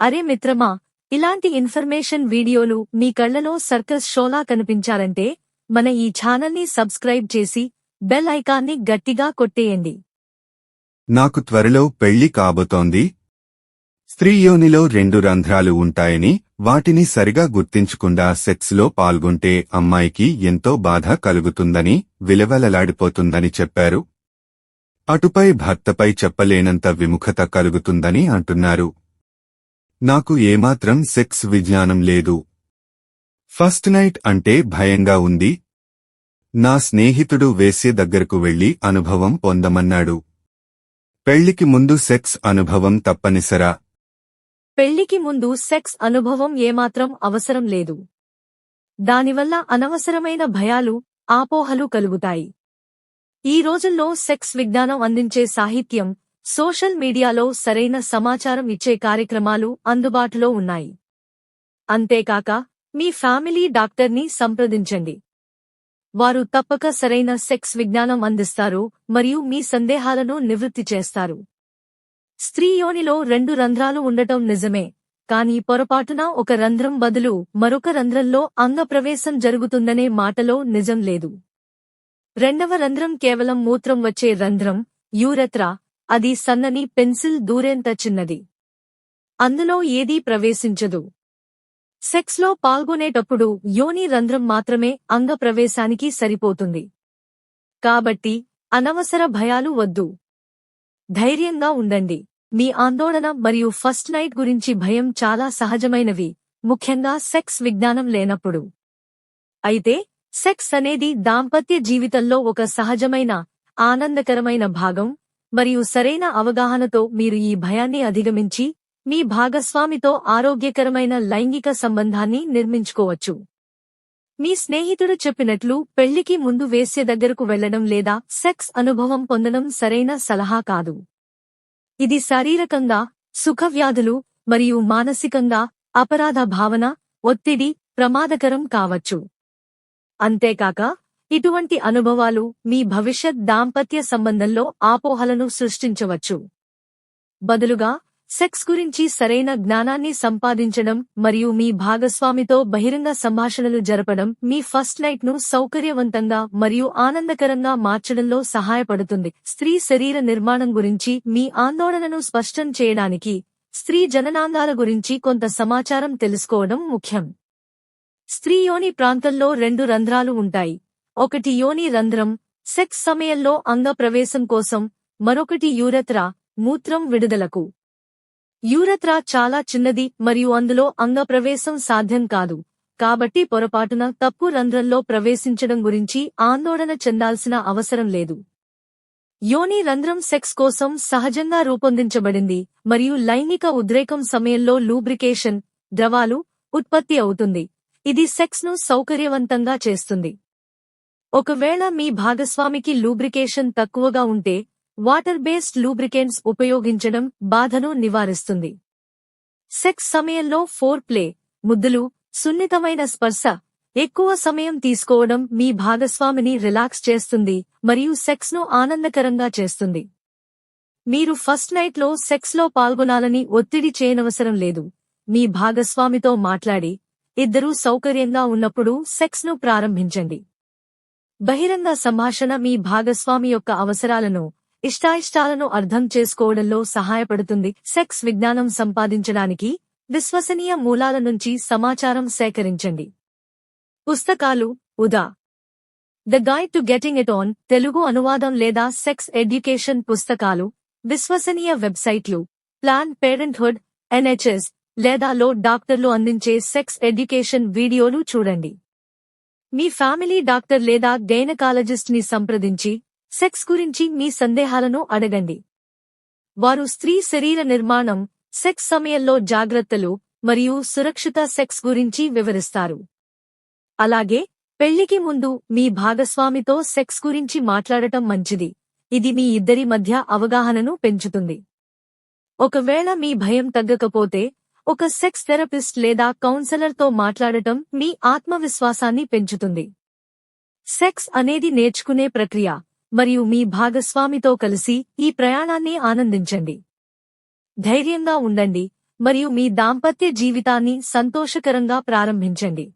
అరే మిత్రమా ఇలాంటి ఇన్ఫర్మేషన్ వీడియోలు మీ కళ్ళలో సర్కస్ షోలా కనిపించాలంటే మన ఈ ఛానల్ని సబ్స్క్రైబ్ చేసి బెల్ ఐకాన్ని గట్టిగా కొట్టేయండి. నాకు త్వరలో పెళ్ళి కాబోతోంది. స్త్రీ యోనిలో రెండు రంధ్రాలు ఉంటాయని వాటిని సరిగా గుర్తించకుండా సెక్స్లో పాల్గొంటే అమ్మాయికి ఎంతో బాధ కలుగుతుందని విలవలలాడిపోతుందని చెప్పారు. అటుపై భర్తపై చెప్పలేనంత విముఖత కలుగుతుందని అంటున్నారు. నాకు ఏమాత్రం సెక్స్ విజ్ఞానం లేదు. ఫస్ట్ నైట్ అంటే భయంగా ఉంది. నా స్నేహితుడు వేసే దగ్గరకు వెళ్ళి అనుభవం పొందమన్నాడు. పెళ్ళికి ముందు సెక్స్ అనుభవం తప్పనిసరా? పెళ్ళికి ముందు సెక్స్ అనుభవం ఏమాత్రం అవసరం లేదు. దానివల్ల అనవసరమైన భయాలు ఆపోహలు కలుగుతాయి. ఈ రోజుల్లో సెక్స్ విజ్ఞానం అందించే సాహిత్యం సోషల్ మీడియాలో సరైన సమాచారం ఇచ్చే కార్యక్రమాలు అందుబాటులో ఉన్నాయి. అంతేకాక మీ ఫ్యామిలీ డాక్టర్ని సంప్రదించండి. వారు తప్పక సరైన సెక్స్ విజ్ఞానం అందిస్తారు మరియు మీ సందేహాలను నివృత్తి చేస్తారు. స్త్రీ యోనిలో రెండు రంధ్రాలు ఉండటం నిజమే కానీ పొరపాటున ఒక రంధ్రం బదులు మరొక రంధ్రంలో అంగప్రవేశం జరుగుతుందనే మాటలో నిజం లేదు. రెండవ రంధ్రం కేవలం మూత్రం వచ్చే రంధ్రం యూరెత్రా అది సన్నని పెన్సిల్ దూరేంత చిన్నది. అందులో ఏదీ ప్రవేశించదు. సెక్స్లో పాల్గొనేటప్పుడు యోని రంధ్రం మాత్రమే అంగప్రవేశానికి సరిపోతుంది. కాబట్టి అనవసర భయాలు వద్దు. ధైర్యంగా ఉండండి. మీ ఆందోళన మరియు ఫస్ట్ నైట్ గురించి భయం చాలా సహజమైనవి. ముఖ్యంగా సెక్స్ విజ్ఞానం లేనప్పుడు. అయితే సెక్స్ అనేది దాంపత్య జీవితంలో ఒక సహజమైన ఆనందకరమైన భాగం. మరియు సరైన అవగాహనతో మీరు ఈ భయాన్ని అధిగమించి మీ భాగస్వామితో ఆరోగ్యకరమైన లైంగిక సంబంధాన్ని నిర్మించుకోవచ్చు. మీ స్నేహితుడు చెప్పినట్లు పెళ్ళికి ముందు వేసే దగ్గరకు వెళ్ళడం లేదా సెక్స్ అనుభవం పొందడం సరైన సలహా కాదు. ఇది శారీరకంగా సుఖవ్యాధులు మరియు మానసికంగా అపరాధ భావన ఒత్తిడి ప్రమాదకరం కావచ్చు. అంతేకాక ఇటువంటి అనుభవాలు మీ భవిష్యత్ దాంపత్య సంబంధంలో ఆపోహలను సృష్టించవచ్చు. బదులుగా సెక్స్ గురించి సరైన జ్ఞానాన్ని సంపాదించడం మరియు మీ భాగస్వామితో బహిరంగ సంభాషణలు జరపడం మీ ఫస్ట్ నైట్ను సౌకర్యవంతంగా మరియు ఆనందకరంగా మార్చడంలో సహాయపడుతుంది. స్త్రీ శరీర నిర్మాణం గురించి మీ ఆందోళనను స్పష్టం చేయడానికి స్త్రీ జననాంగాల గురించి కొంత సమాచారం తెలుసుకోవడం ముఖ్యం. స్త్రీ యోని ప్రాంతంలో రెండు రంధ్రాలు ఉంటాయి. ఒకటి యోని రంధ్రం సెక్స్ సమయంలో అంగప్రవేశం కోసం మరొకటి యూరత్రా మూత్రం విడుదలకు. యూరత్రా చాలా చిన్నది మరియు అందులో అంగప్రవేశం సాధ్యం కాదు కాబట్టి పొరపాటున తప్పు రంధ్రంలో ప్రవేశించడం గురించి ఆందోళన చెందాల్సిన అవసరం లేదు. యోని రంధ్రం సెక్స్ కోసం సహజంగా రూపొందించబడింది మరియు లైంగిక ఉద్రేకం సమయంలో లూబ్రికేషన్ ద్రవాలు ఉత్పత్తి అవుతుంది. ఇది సెక్స్ను సౌకర్యవంతంగా చేస్తుంది. ఒకవేళ మీ భాగస్వామికి లూబ్రికేషన్ తక్కువగా ఉంటే వాటర్ బేస్డ్ లూబ్రికెంట్స్ ఉపయోగించడం బాధను నివారిస్తుంది. సెక్స్ సమయంలో ఫోర్ ప్లే ముద్దులు సున్నితమైన స్పర్శ ఎక్కువ సమయం తీసుకోవడం మీ భాగస్వామిని రిలాక్స్ చేస్తుంది మరియు సెక్స్ను ఆనందకరంగా చేస్తుంది. మీరు ఫస్ట్ నైట్లో సెక్స్లో పాల్గొనాలని ఒత్తిడి చేయనవసరం లేదు. మీ భాగస్వామితో మాట్లాడి ఇద్దరూ సౌకర్యంగా ఉన్నప్పుడు సెక్స్ను ప్రారంభించండి. బహిరంగ సంభాషణ మీ భాగస్వామి యొక్క అవసరాలను ఇష్టాయిష్టాలను అర్థం చేసుకోవడంలో సహాయపడుతుంది. సెక్స్ విజ్ఞానం సంపాదించడానికి విశ్వసనీయ మూలాల నుంచి సమాచారం సేకరించండి. పుస్తకాలు ఉదా. The guide to getting it on Telugu అనువాదం లేదా సెక్స్ ఎడ్యుకేషన్ పుస్తకాలు విశ్వసనీయ వెబ్సైట్లు ప్లాన్ పేరెంట్హుడ్ ఎన్హెచ్ఎస్ లేదా లో డాక్టర్లు అందించే సెక్స్ ఎడ్యుకేషన్ వీడియోలు చూడండి. మీ ఫ్యామిలీ డాక్టర్ లేదా గైనకాలజిస్ట్ని సంప్రదించి సెక్స్ గురించి మీ సందేహాలను అడగండి. వారు స్త్రీ శరీర నిర్మాణం సెక్స్ సమయంలో జాగ్రత్తలు మరియు సురక్షిత సెక్స్ గురించి వివరిస్తారు. అలాగే పెళ్ళికి ముందు మీ భాగస్వామితో సెక్స్ గురించి మాట్లాడటం మంచిది. ఇది మీ ఇద్దరి మధ్య అవగాహనను పెంచుతుంది. ఒకవేళ మీ భయం తగ్గకపోతే ఒక సెక్స్ థెరపిస్ట్ లేదా కౌన్సెలర్తో మాట్లాడటం మీ ఆత్మవిశ్వాసాన్ని పెంచుతుంది. సెక్స్ అనేది నేర్చుకునే ప్రక్రియ మరియు మీ భాగస్వామితో కలిసి ఈ ప్రయాణాన్ని ఆనందించండి. ధైర్యంగా ఉండండి మరియు మీ దాంపత్య జీవితాన్ని సంతోషకరంగా ప్రారంభించండి.